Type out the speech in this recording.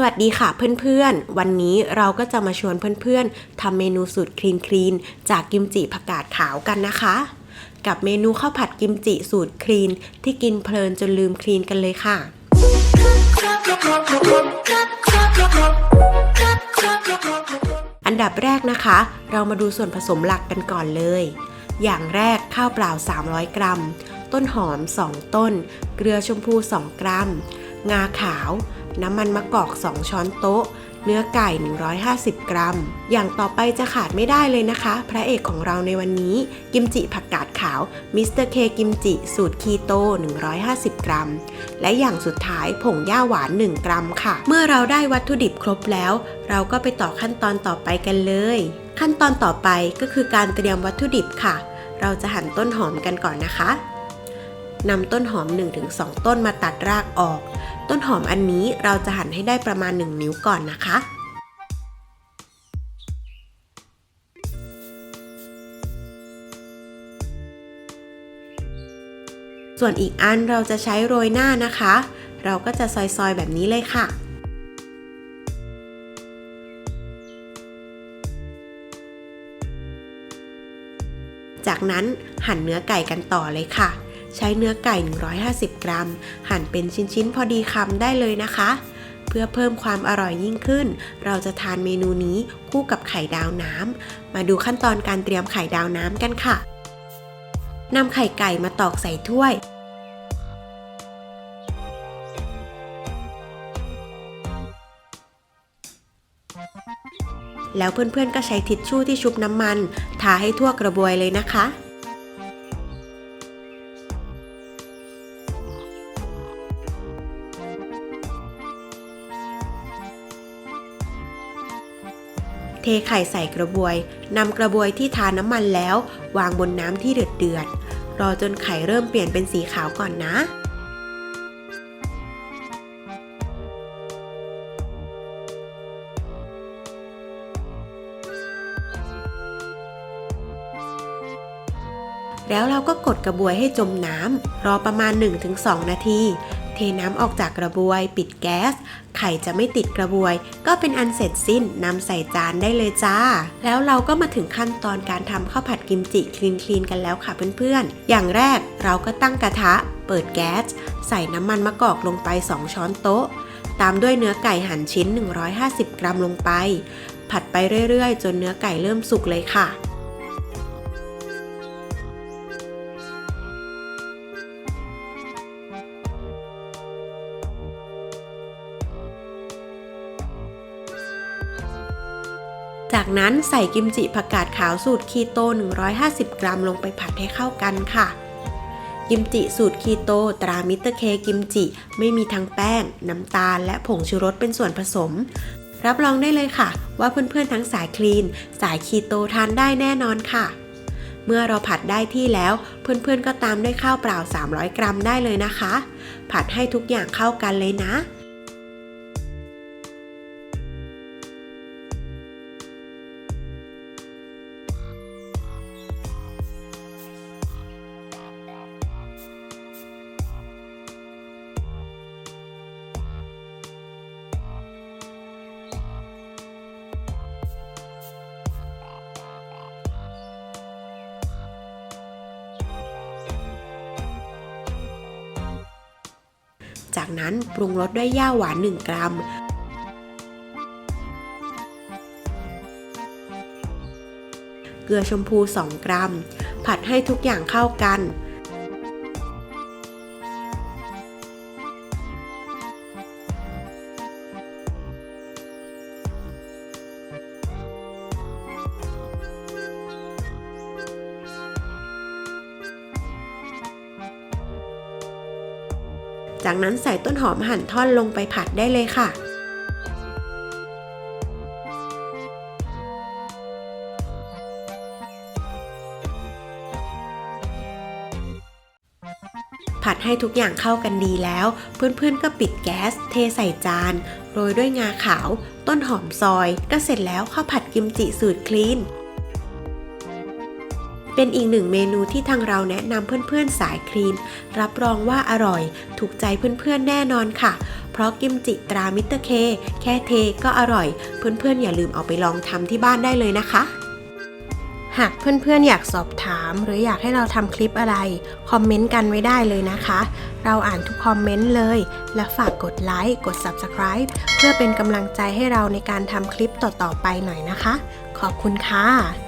สวัสดีค่ะเพื่อนๆ วันนี้เราก็จะมาชวนเพื่อนๆทำเมนูสูตรคลีนคลีนจากกิมจิผักกาดขาวกันนะคะ กับเมนูข้าวผัดกิมจิสูตรคลีนที่กินเพลินจนลืมคลีนกันเลยค่ะ อันดับแรกนะคะ เรามาดูส่วนผสมหลักกันก่อนเลย อย่างแรกข้าวเปล่า 300 กรัม ต้นหอม 2 ต้น เกลือชมพู 2 กรัม งาขาว น้ำมันมะกอก 2 ช้อนโต๊ะ เนื้อไก่ 150 กรัม อย่างต่อไปจะขาดไม่ได้เลยนะคะ พระเอกของเราในวันนี้ กิมจิผักกาดขาวมิสเตอร์เคกิมจิสูตรคีโต 150 กรัม และอย่างสุดท้ายผงย่าหวาน 1 กรัมค่ะ เมื่อเราได้วัตถุดิบครบแล้ว เราก็ไปต่อขั้นตอนต่อไปกันเลย ขั้นตอนต่อไปก็คือการเตรียมวัตถุดิบค่ะ เราจะหั่นต้นหอมกันก่อนนะคะนำต้นหอม 1-2 ต้นมาตัดรากออก ต้นหอมอันนี้เราจะหั่นให้ได้ประมาณ 1 นิ้วก่อนนะคะส่วนอีกอันเราจะใช้โรยหน้านะคะ เราก็จะซอยๆแบบนี้เลยค่ะ จากนั้นหั่นเนื้อไก่กันต่อเลยค่ะ ใช้เนื้อไก่ 150 กรัม หั่นเป็นชิ้นๆ พอดีคำได้เลยนะคะ เพื่อเพิ่มความอร่อยยิ่งขึ้น เราจะทานเมนูนี้คู่กับไข่ดาวน้ำ มาดูขั้นตอนการเตรียมไข่ดาวน้ำกันค่ะนำไข่ไก่มาตอกใส่ถ้วยแล้วเพื่อนๆก็ใช้ทิชชู่ที่ชุบน้ำมัน ทาให้ทั่วกระบวยเลยนะคะ เทไข่ใส่กระบวยนำกระบวยที่ทาน้ำมันแล้ว วางบนน้ำที่เดือดเดือดรอจนไข่เริ่มเปลี่ยนเป็นสีขาวก่อนนะแล้วเราก็กดกระบวยให้จมน้ำรอประมาณ 1-2 นาที เทน้ำออกจากกระบวย ปิดแก๊ส ไข่จะไม่ติดกระบวย ก็เป็นอันเสร็จสิ้นนำใส่จานได้เลยจ้า แล้วเราก็มาถึงขั้นตอนการทำข้าวผัดกิมจิคลีนคลีนกันแล้วค่ะเพื่อนๆ อย่างแรกเราก็ตั้งกระทะ เปิดแก๊ส ใส่น้ำมันมะกอกลงไป 2 ช้อนโต๊ะ ตามด้วยเนื้อไก่หั่นชิ้น 150 กรัมลงไป ผัดไปเรื่อยๆ จนเนื้อไก่เริ่มสุกเลยค่ะ จากนั้นใส่กิมจิผักกาดขาวสูตรคีโต 150 กรัมลงไปผัดให้เข้ากันค่ะ กิมจิสูตรคีโตตรามิสเตอร์เคกิมจิ ไม่มีทั้งแป้ง น้ำตาล และผงชูรสเป็นส่วนผสม รับรองได้เลยค่ะ ว่าเพื่อนๆทั้งสายคลีน สายคีโตทานได้แน่นอนค่ะ เมื่อเราผัดได้ที่แล้ว เพื่อนๆก็ตามด้วยข้าวเปล่า 300 กรัมได้เลยนะคะ ผัดให้ทุกอย่างเข้ากันเลยนะ จากนั้นปรุงรสด้วยย่าหวาน 1 กรัม เกลือชมพู 2 กรัม ผัดให้ทุกอย่างเข้ากัน จากนั้นใส่ต้นหอมหั่นท่อนลงไปผัดได้เลยค่ะ ผัดให้ทุกอย่างเข้ากันดีแล้ว เพื่อนๆก็ปิดแก๊ส เทใส่จาน โรยด้วยงาขาว ต้นหอมซอย ก็เสร็จแล้วข้าวผัดกิมจิสูตรคลีน เป็นอีกหนึ่งเมนูที่ทางเราแนะนำเพื่อนๆสายคลีนรับรองว่าอร่อย ถูกใจเพื่อนๆแน่นอนค่ะ เพราะกิมจิตรามิสเตอร์เค แค่เทก็อร่อย เพื่อนๆอย่าลืมเอาไปลองทำที่บ้านได้เลยนะคะ หากเพื่อนๆอยากสอบถาม หรืออยากให้เราทำคลิปอะไร คอมเมนต์กันไว้ได้เลยนะคะ เราอ่านทุกคอมเมนต์เลย และฝากกดไลค์กด Subscribe เพื่อเป็นกำลังใจให้เราในการทำคลิปต่อๆไปหน่อยนะคะ ขอบคุณค่ะ